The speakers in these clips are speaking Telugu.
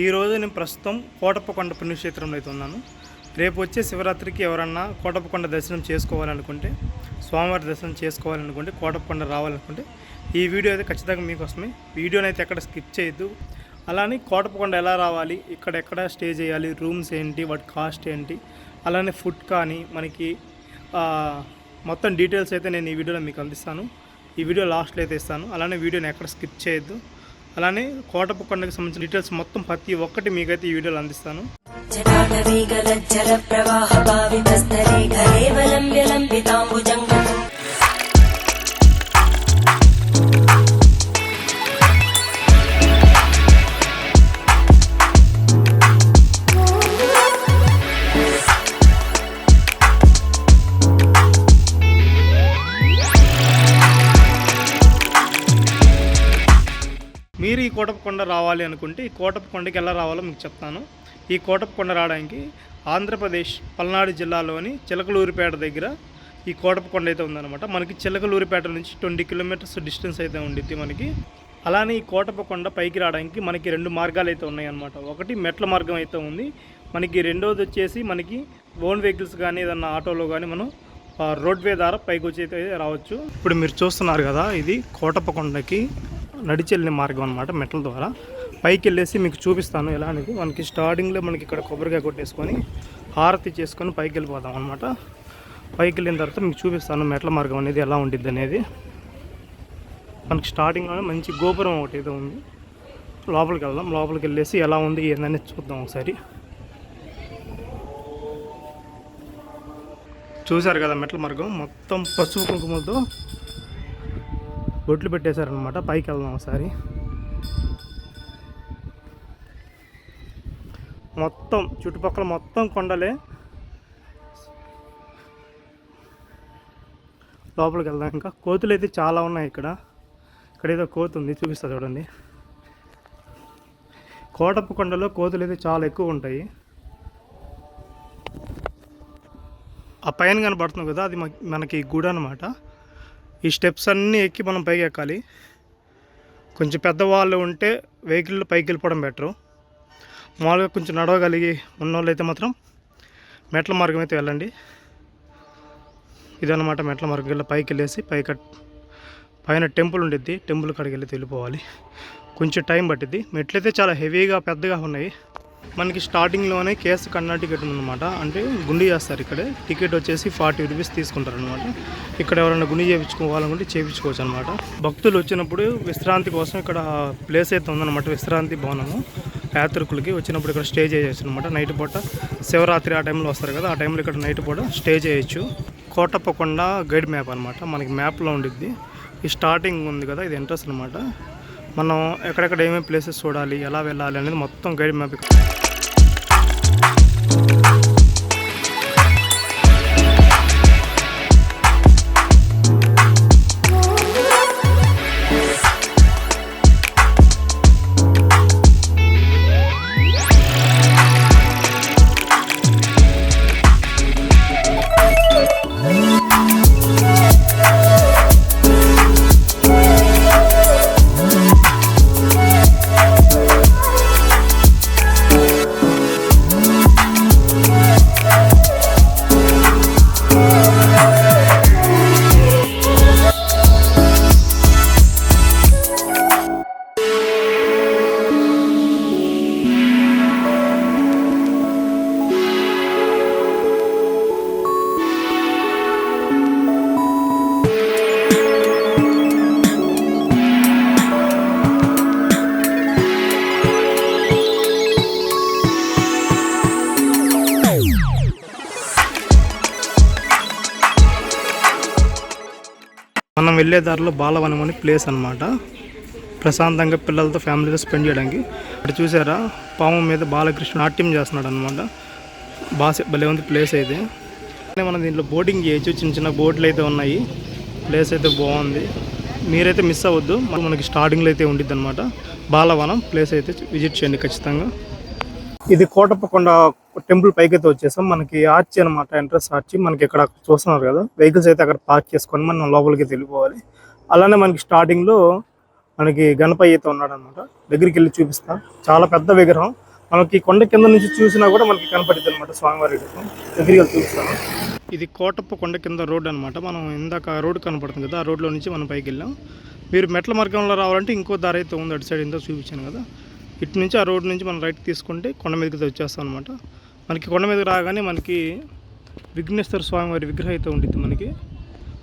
ఈరోజు నేను ప్రస్తుతం కోటప్పకొండ పుణ్యక్షేత్రంలో అయితే ఉన్నాను. రేపు వచ్చే శివరాత్రికి ఎవరన్నా కోటప్పకొండ దర్శనం చేసుకోవాలనుకుంటే స్వామివారి దర్శనం చేసుకోవాలనుకుంటే కోటప్పకొండ రావాలనుకుంటే ఈ వీడియో అయితే ఖచ్చితంగా మీకోసమే. వీడియోని అయితే ఎక్కడ స్కిప్ చేయొద్దు. అలానే కోటప్పకొండ ఎలా రావాలి ఇక్కడ ఎక్కడ స్టే చేయాలి రూమ్స్ ఏంటి వాటి కాస్ట్ ఏంటి అలానే ఫుడ్ కానీ మనకి మొత్తం డీటెయిల్స్ అయితే నేను ఈ వీడియోలో మీకు అందిస్తాను. ఈ వీడియో లాస్ట్లో అయితే ఇస్తాను. అలానే వీడియోని ఎక్కడ స్కిప్ చేయొద్దు. అలానే కోటపు కొండకు సంబంధించిన డీటెయిల్స్ మొత్తం ప్రతి ఒక్కటి మీకైతే ఈ వీడియోలో అందిస్తాను. ప్రవాహ కోటపకొండ రావాలి అనుకుంటే ఈ కోటపకొండకి ఎలా రావాలో మీకు చెప్తాను. ఈ కోటపకొండ రావడానికి ఆంధ్రప్రదేశ్ పల్నాడు జిల్లాలోని చిలకలూరిపేట దగ్గర ఈ కోటపకొండ అయితే ఉందన్నమాట. మనకి చిలకలూరిపేట నుంచి ట్వంటీ కిలోమీటర్స్ డిస్టెన్స్ అయితే ఉండిద్ది మనకి. అలానే ఈ కోటపకొండ పైకి రావడానికి మనకి రెండు మార్గాలు అయితే ఉన్నాయన్నమాట. ఒకటి మెట్ల మార్గం అయితే ఉంది. మనకి రెండోది వచ్చేసి మనకి ఓన్ వెహికల్స్ కానీ ఏదన్నా ఆటోలో కానీ మనం రోడ్వే ద్వారా పైకి వచ్చి అయితే రావచ్చు. ఇప్పుడు మీరు చూస్తున్నారు కదా ఇది కోటపకొండకి నడిచి వెళ్ళిన మార్గం అనమాట మెట్ల ద్వారా. పైకి వెళ్ళేసి మీకు చూపిస్తాను ఎలా అనేది. మనకి స్టార్టింగ్లో మనకి ఇక్కడ కొబ్బరికాయ కొట్టేసుకొని హారతి చేసుకొని పైకి వెళ్ళిపోతాం అనమాట పైకి వెళ్ళిన తర్వాత మీకు చూపిస్తాను మెట్ల మార్గం అనేది ఎలా ఉండిద్ది అనేది. మనకి స్టార్టింగ్లోనే మంచి గోపురం ఒకటి ఏదో ఉంది. లోపలికి వెళ్దాం. లోపలికి వెళ్ళేసి ఎలా ఉంది ఏందనేది చూద్దాం ఒకసారి. చూశారు కదా మెట్ల మార్గం? మొత్తం పసుపు కుంకుమలతో బొట్లు పెట్టేశారనమాట పైకి వెళ్దాం ఒకసారి. మొత్తం చుట్టుపక్కల మొత్తం కొండలే. లోపలికి వెళ్దాం ఇంకా. కోతులు అయితే చాలా ఉన్నాయి ఇక్కడ. ఇక్కడ ఏదో కోతి ఉంది చూపిస్తా చూడండి. కోటప్ప కొండలో కోతులు అయితే చాలా ఎక్కువ ఉంటాయి. ఆ పైన కనబడుతుంది కదా అది మనకి గుడి అనమాట ఈ స్టెప్స్ అన్నీ ఎక్కి మనం పైకి ఎక్కాలి కొంచెం పెద్దవాళ్ళు ఉంటే వెహికల్ పైకి వెళ్ళిపోవడం బెటరు. మామూలుగా కొంచెం నడవగలిగి ఉన్నోళ్ళు అయితే మాత్రం మెట్ల మార్గం అయితే వెళ్ళండి. ఇదన్నమాట మెట్ల మార్గం. వెళ్ళి పైకి వెళ్ళేసి పైకి పైన టెంపుల్ ఉండిద్ది. టెంపుల్ కాడికి వెళ్ళి వెళ్ళిపోవాలి. కొంచెం టైం పట్టిద్ది. మెట్లయితే చాలా హెవీగా పెద్దగా ఉన్నాయి. మనకి స్టార్టింగ్లోనే కేసు కన్నా టికెట్ ఉందన్నమాట. అంటే గుండి చేస్తారు ఇక్కడే. టికెట్ వచ్చేసి ఫార్టీ రూపీస్ తీసుకుంటారు అనమాట ఇక్కడ ఎవరైనా గుండి చేయించుకోవాలనుకుంటే చేయించుకోవచ్చు అనమాట భక్తులు వచ్చినప్పుడు విశ్రాంతి కోసం ఇక్కడ ప్లేస్ అయితే ఉందన్నమాట. విశ్రాంతి భవనము. యాత్రికులకి వచ్చినప్పుడు ఇక్కడ స్టే చేయొచ్చు అనమాట నైట్ పూట శివరాత్రి ఆ టైంలో వస్తారు కదా ఆ టైంలో ఇక్కడ నైట్ పూట స్టే చేయొచ్చు. కోటప్పకొండ గైడ్ మ్యాప్ అనమాట మనకి మ్యాప్లో ఉండిద్ది. ఈ స్టార్టింగ్ ఉంది కదా ఇది ఎంట్రన్స్ అనమాట మనం ఎక్కడెక్కడ ఏమేమి ప్లేసెస్ చూడాలి ఎలా వెళ్ళాలి అనేది మొత్తం గైడ్ మ్యాప్ మనం వెళ్ళే దారిలో బాలవనం అని ప్లేస్ అనమాట ప్రశాంతంగా పిల్లలతో ఫ్యామిలీతో స్పెండ్ చేయడానికి. ఇక్కడ చూసారా? పాము మీద బాలకృష్ణ నాట్యం చేస్తున్నాడు అనమాట బాగా భలే ఉంది ప్లేస్ అయితే. మనం దీంట్లో బోటింగ్ చేయొచ్చు. చిన్న చిన్న బోట్లు అయితే ఉన్నాయి. ప్లేస్ అయితే బాగుంది. మీరైతే మిస్ అవ్వద్దు. మన- మనకి స్టార్టింగ్లో అయితే ఉండిద్ది అనమాట బాలవనం ప్లేస్ అయితే విజిట్ చేయండి ఖచ్చితంగా. ఇది కోటప్పకొండ టెంపుల్ పైకి అయితే వచ్చేసాం. మనకి ఆర్చి అనమాట ఎంట్రన్స్ ఆర్చి మనకి ఇక్కడ చూస్తున్నారు కదా. వెహికల్స్ అయితే అక్కడ పార్క్ చేసుకొని మనం లోపలికి వెళ్ళిపోవాలి. అలానే మనకి స్టార్టింగ్లో మనకి గణపయ్య అయితే ఉన్నాడనమాట దగ్గరికి వెళ్ళి చూపిస్తా. చాలా పెద్ద విగ్రహం. మనకి కొండ కింద నుంచి చూసినా కూడా మనకి కనపడుతుంది అనమాట స్వామివారి దగ్గరికి వెళ్ళి చూపిస్తాను. ఇది కోటప్ప కొండ కింద రోడ్ అనమాట మనం ఇందాక రోడ్ కనపడుతుంది కదా ఆ రోడ్లో నుంచి మనం పైకి వెళ్ళాం. మీరు మెట్ల మార్గంలో రావాలంటే ఇంకో దారి అయితే ఉంది అటు సైడ్ ఇందా చూపించాను కదా. ఇటు నుంచి ఆ రోడ్ నుంచి మనం రైట్ తీసుకుంటే కొండ మీదకి వచ్చేస్తాం అనమాట మనకి కొండ మీదకి రాగానే మనకి విఘ్నేశ్వర స్వామి వారి విగ్రహం అయితే ఉంటుంది మనకి.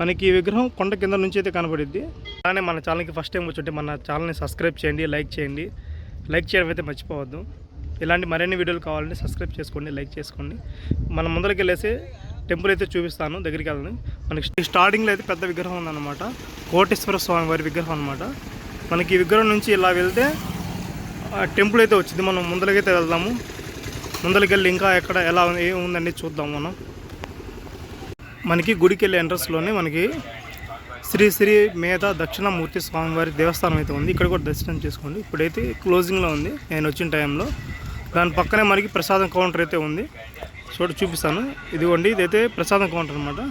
మనకి ఈ విగ్రహం కొండ కింద నుంచి అయితే కనబడిద్ది. అలానే మన ఛానల్కి ఫస్ట్ టైం వచ్చి మన ఛానల్ని సబ్స్క్రైబ్ చేయండి లైక్ చేయండి. లైక్ చేయడం అయితే మర్చిపోవద్దు. ఇలాంటి మరిన్ని వీడియోలు కావాలంటే సబ్స్క్రైబ్ చేసుకోండి లైక్ చేసుకోండి. మనం ముందరికి వెళ్ళేసి టెంపుల్ అయితే చూపిస్తాను దగ్గరికి వెళ్ళని. మనకి స్టార్టింగ్లో అయితే పెద్ద విగ్రహం ఉందన్నమాట. కోటేశ్వర స్వామి వారి విగ్రహం అనమాట మనకి ఈ విగ్రహం నుంచి ఇలా వెళ్తే టెంపుల్ అయితే వచ్చింది. మనం ముందరకైతే వెళ్దాము. ముందరికి వెళ్ళి ఇంకా ఎక్కడ ఎలా ఉంది చూద్దాం మనం. మనకి గుడికి వెళ్ళే ఎంట్రన్స్లోనే మనకి శ్రీ శ్రీ మేధ దక్షిణామూర్తి స్వామివారి దేవస్థానం అయితే ఉంది. ఇక్కడ కూడా దర్శనం చేసుకోండి. ఇప్పుడైతే క్లోజింగ్లో ఉంది. నేను వచ్చిన టైంలో దాని పక్కనే మనకి ప్రసాదం కౌంటర్ అయితే ఉంది. చూడ చూపిస్తాను. ఇదిగోండి ఇదైతే ప్రసాదం కౌంటర్ అనమాట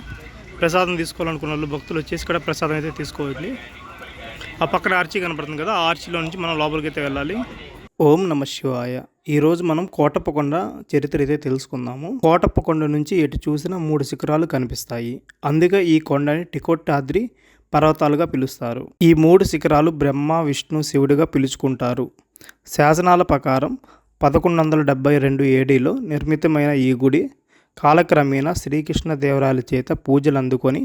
ప్రసాదం తీసుకోవాలనుకున్న వాళ్ళు భక్తులు వచ్చేసి ఇక్కడ ప్రసాదం అయితే తీసుకోవాలి. ఆ పక్కన ఆర్చి కనపడుతుంది కదా ఆ ఆర్చిలో నుంచి మనం లోపలికి అయితే వెళ్ళాలి. ఓం నమ శివాయ. ఈరోజు మనం కోటప్పకొండ చరిత్ర అయితే తెలుసుకుందాము. కోటప్పకొండ నుంచి ఎటు చూసినా మూడు శిఖరాలు కనిపిస్తాయి. అందుకే ఈ కొండని టికోటాద్రి పర్వతాలుగా పిలుస్తారు. ఈ మూడు శిఖరాలు బ్రహ్మ విష్ణు శివుడిగా పిలుచుకుంటారు. శాసనాల ప్రకారం పదకొండు వందల డెబ్బై రెండు ఏడీలో నిర్మితమైన ఈ గుడి కాలక్రమేణా శ్రీకృష్ణదేవరాయల చేత పూజలు అందుకొని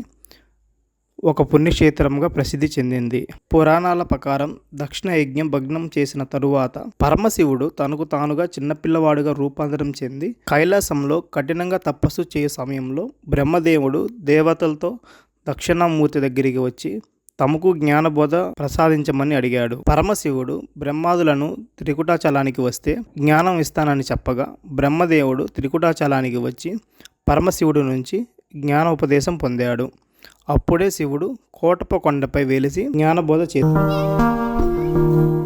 ఒక పుణ్యక్షేత్రంగా ప్రసిద్ధి చెందింది. పురాణాల ప్రకారం దక్షిణ యజ్ఞం భగ్నం చేసిన తరువాత పరమశివుడు తనకు తానుగా చిన్నపిల్లవాడుగా రూపాంతరం చెంది కైలాసంలో కఠినంగా తపస్సు చేయే సమయంలో బ్రహ్మదేవుడు దేవతలతో దక్షిణామూర్తి దగ్గరికి వచ్చి తమకు జ్ఞానబోధ ప్రసాదించమని అడిగాడు. పరమశివుడు బ్రహ్మాదులను త్రికుటాచలానికి వస్తే జ్ఞానం ఇస్తానని చెప్పగా బ్రహ్మదేవుడు త్రికుటాచలానికి వచ్చి పరమశివుడు నుంచి జ్ఞానోపదేశం పొందాడు. అప్పుడే శివుడు కోటప కొండపై వెలిసి జ్ఞానబోధ చేశాడు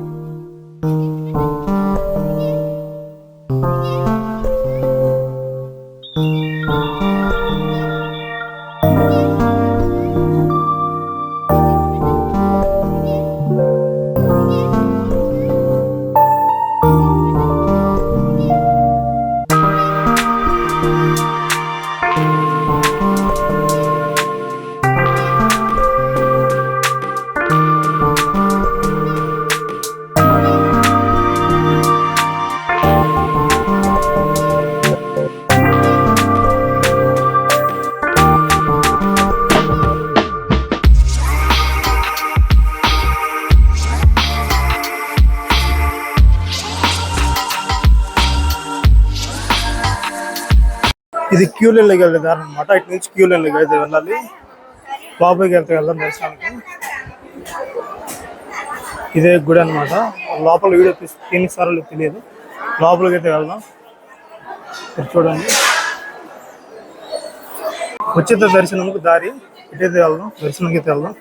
ఇది క్యూ లైన్లోకి వెళ్ళే దారి అనమాట ఇటు నుంచి క్యూ లైన్లోకి అయితే వెళ్ళాలి. లోపలికి వెళ్తే వెళ్దాం దర్శనానికి. ఇదే గుడి అనమాట లోపల వీడియో తీసి ఎన్ని సార్లు తెలియదు. లోపలికి అయితే వెళ్దాం. ఇక్కడ చూడండి. ఉచిత దర్శనంకు దారి. ఇటైతే వెళ్దాం. దర్శనంకి అయితే వెళ్దాం.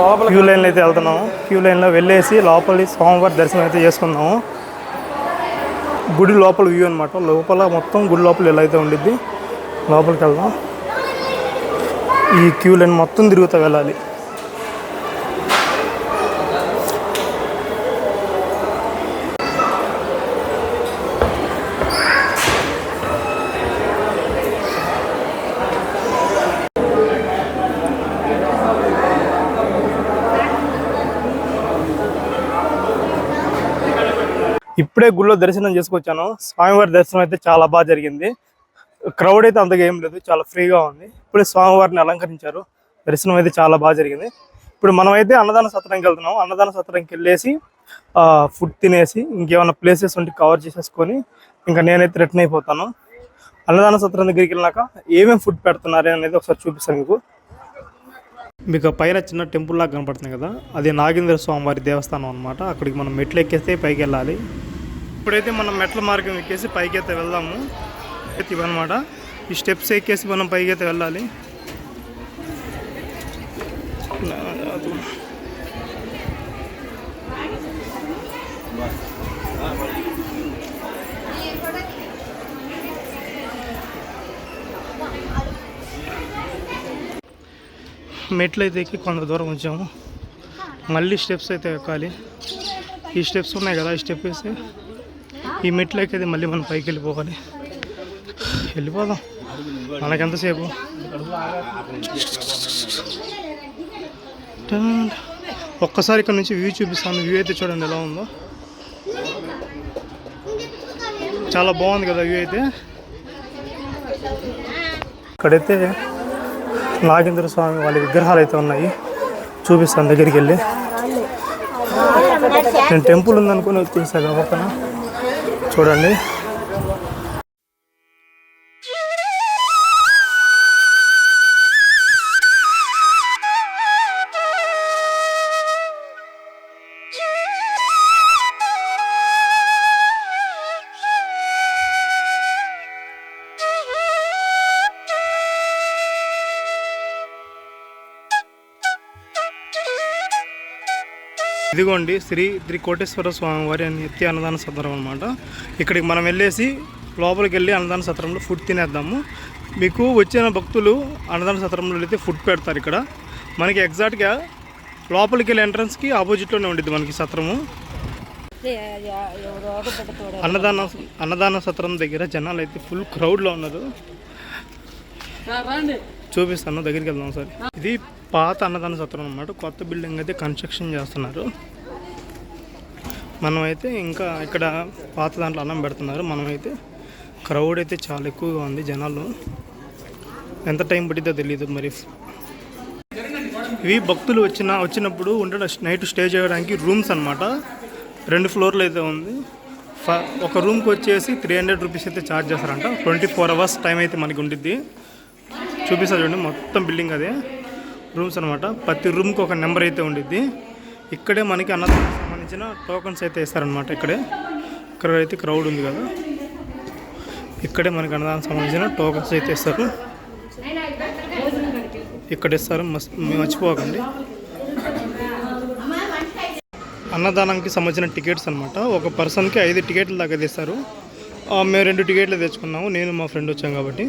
లోపల క్యూ లైన్లో అయితే వెళ్తున్నాము. క్యూ లైన్లో వెళ్ళేసి లోపలి స్వామివారి దర్శనం అయితే చేసుకుందాము. గుడి లోపల వ్యూ అనమాట లోపల మొత్తం గుడి లోపల ఎలా అయితే ఉండిద్ది లోపలికి వెళ్దాం. ఈ క్యూ లైన్ మొత్తం తిరుగుతూ వెళ్ళాలి. ఇప్పుడే గుళ్ళో దర్శనం చేసుకొచ్చాను. స్వామివారి దర్శనం అయితే చాలా బాగా జరిగింది. క్రౌడ్ అయితే అంతగా ఏం లేదు చాలా ఫ్రీగా ఉంది. ఇప్పుడే స్వామివారిని అలంకరించారు. దర్శనం అయితే చాలా బాగా జరిగింది. ఇప్పుడు మనమైతే అన్నదాన సత్రంకి వెళ్తున్నాం. అన్నదాన సత్రంకి వెళ్ళేసి ఫుడ్ తినేసి ఇంకేమైనా ప్లేసెస్ ఉంటే కవర్ చేసేసుకొని ఇంకా నేనైతే రిటర్న్ అయిపోతాను. అన్నదాన సత్రం దగ్గరికి వెళ్ళినాక ఏమేమి ఫుడ్ పెడుతున్నారు అనేది ఒకసారి చూపిస్తాను మీకు. మీకు పైన చిన్న టెంపుల్ లాగా కనపడుతుంది కదా? అది నాగేంద్ర స్వామివారి దేవస్థానం అనమాట అక్కడికి మనం మెట్లు ఎక్కేస్తే పైకి వెళ్ళాలి. ఇప్పుడైతే మనం మెట్ల మార్గం ఎక్కేసి పైకైతే వెళ్దాము. అయితే ఇవన్నమాట. ఈ స్టెప్స్ ఎక్కేసి మనం పైకైతే వెళ్ళాలి. మెట్లు అయితే ఎక్కి కొంత దూరం వచ్చాము. మళ్ళీ స్టెప్స్ అయితే ఎక్కాలి. ఈ స్టెప్స్ ఉన్నాయి కదా ఈ స్టెప్ వేసి. ఈ మెట్లు ఎక్కేది మళ్ళీ మనం పైకి వెళ్ళిపోవాలి. వెళ్ళిపోదాం. మనకెంతసేపు? ఒక్కసారి ఇక్కడ నుంచి వ్యూ చూపిస్తాను. వ్యూ అయితే చూడండి ఎలా ఉందో. చాలా బాగుంది కదా వ్యూ అయితే. ఇక్కడైతే నాగేంద్ర స్వామి వాళ్ళ విగ్రహాలు అయితే ఉన్నాయి. చూపిస్తాను దగ్గరికి వెళ్ళి. నేను టెంపుల్ ఉందనుకుని వచ్చేసాను పక్కన. చూడండి. ఇదిగోండి శ్రీ శ్రీ కోటేశ్వర స్వామి వారి నిత్య అన్నదాన సత్రం అనమాట ఇక్కడికి మనం వెళ్ళేసి లోపలికి వెళ్ళి అన్నదాన సత్రంలో ఫుడ్ తినేద్దాము. మీకు వచ్చిన భక్తులు అన్నదాన సత్రంలో అయితే ఫుడ్ పెడతారు ఇక్కడ. మనకి ఎగ్జాక్ట్గా లోపలికి వెళ్ళే ఎంట్రన్స్కి ఆపోజిట్లోనే ఉండిద్ది మనకి సత్రము. అన్నదాన అన్నదాన సత్రం దగ్గర జనాలు అయితే ఫుల్ క్రౌడ్లో ఉన్నారు. చూపిస్తాను దగ్గరికి వెళ్దాం సార్. ఇది పాత అన్నదాన సత్రం అనమాట కొత్త బిల్డింగ్ అయితే కన్స్ట్రక్షన్ చేస్తున్నారు. మనమైతే ఇంకా ఇక్కడ పాత దాంట్లో అన్నం పెడుతున్నారు. మనమైతే క్రౌడ్ అయితే చాలా ఎక్కువగా ఉంది జనాలు ఎంత టైం పట్టిద్దో తెలియదు మరి. ఇవి భక్తులు వచ్చిన వచ్చినప్పుడు ఉండడం నైట్ స్టే చేయడానికి రూమ్స్ అన్నమాట. రెండు ఫ్లోర్లు అయితే ఉంది. ఫ- ఒక రూమ్కి వచ్చేసి త్రీ హండ్రెడ్ రూపీస్ అయితే ఛార్జ్ చేస్తారంట. ట్వంటీ ఫోర్ అవర్స్ టైం అయితే మనకి ఉండిద్ది. చూపిస్తా చూడండి మొత్తం బిల్డింగ్ అదే. రూమ్స్ అనమాట ప్రతి రూమ్కి ఒక నెంబర్ అయితే ఉండిద్ది. ఇక్కడే మనకి అన్నదానికి సంబంధించిన టోకన్స్ అయితే ఇస్తారనమాట ఇక్కడే. ఇక్కడ అయితే క్రౌడ్ ఉంది కదా. ఇక్కడే మనకి అన్నదానికి సంబంధించిన టోకన్స్ అయితే ఇస్తారు ఇక్కడ ఇస్తారు మర్చిపోకండి. అన్నదానానికి సంబంధించిన టికెట్స్ అనమాట ఒక పర్సన్కి ఐదు టికెట్లు దాకా తీస్తారు. మేము రెండు టికెట్లు తెచ్చుకున్నాము. నేను మా ఫ్రెండ్ వచ్చాం కాబట్టి.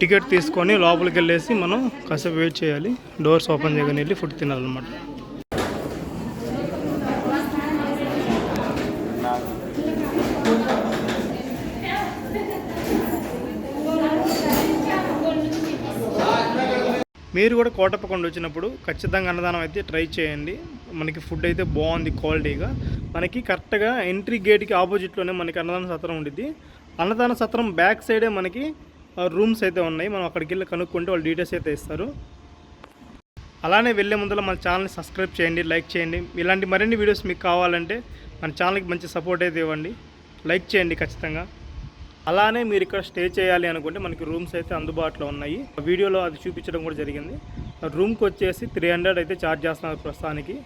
టికెట్ తీసుకొని లోపలికి వెళ్ళేసి మనం కాసేపు వెయిట్ చేయాలి. డోర్స్ ఓపెన్ చేయగానే వెళ్ళి ఫుడ్ తినాలన్నమాట. మీరు కూడా కోటప్పకొండ వచ్చినప్పుడు ఖచ్చితంగా అన్నదానం అయితే ట్రై చేయండి. మనకి ఫుడ్ అయితే బాగుంది క్వాలిటీగా. మనకి కరెక్ట్గా ఎంట్రీ గేట్కి ఆపోజిట్లోనే మనకి అన్నదాన సత్రం ఉండిద్ది. అన్నదాన సత్రం బ్యాక్ సైడే మనకి రూమ్స్ అయితే ఉన్నాయి. మనం అక్కడికి వెళ్ళి కనుక్కుంటే వాళ్ళు డీటెయిల్స్ అయితే ఇస్తారు. అలానే వెళ్ళే ముందర మన ఛానల్ని సబ్స్క్రైబ్ చేయండి లైక్ చేయండి. ఇలాంటి మరిన్ని వీడియోస్ మీకు కావాలంటే మన ఛానల్కి మంచి సపోర్ట్ అయితే ఇవ్వండి. లైక్ చేయండి ఖచ్చితంగా. అలానే మీరు ఇక్కడ స్టే చేయాలి అనుకుంటే మనకి రూమ్స్ అయితే అందుబాటులో ఉన్నాయి. వీడియోలో అది చూపించడం కూడా జరిగింది. రూమ్కి వచ్చేసి త్రీ హండ్రెడ్ అయితే ఛార్జ్ చేస్తున్నారు ప్రస్తుతానికి.